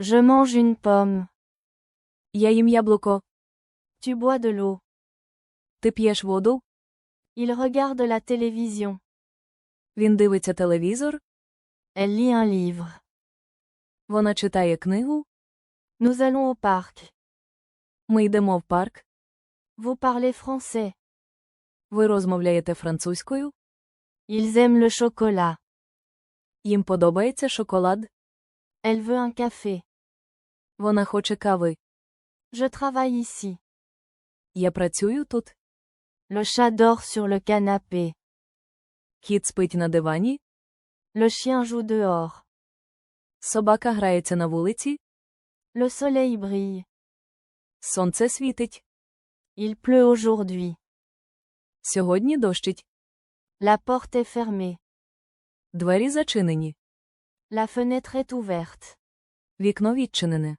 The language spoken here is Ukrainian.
Je mange une pomme. Я їм яблуко. Tu bois de l'eau. Ти п'єш воду? Il regarde la télévision. Він дивиться телевізор? Elle lit un livre. Вона читає книгу? Nous allons au parc. Ми йдемо в парк? Vous parlez français. Ви розмовляєте французькою? Ils aiment le chocolat. Їм подобається шоколад? Elle veut un café. Вона хоче кави. Je travaille ici. Я працюю тут. Le chat dort sur le canapé. Кіт спить на дивані. Le chien joue dehors. Собака грається на вулиці. Le soleil brille. Сонце світить. Il pleut aujourd'hui. Сьогодні дощить. La porte est fermée. Двері зачинені. La fenêtre est ouverte. Вікно відчинене.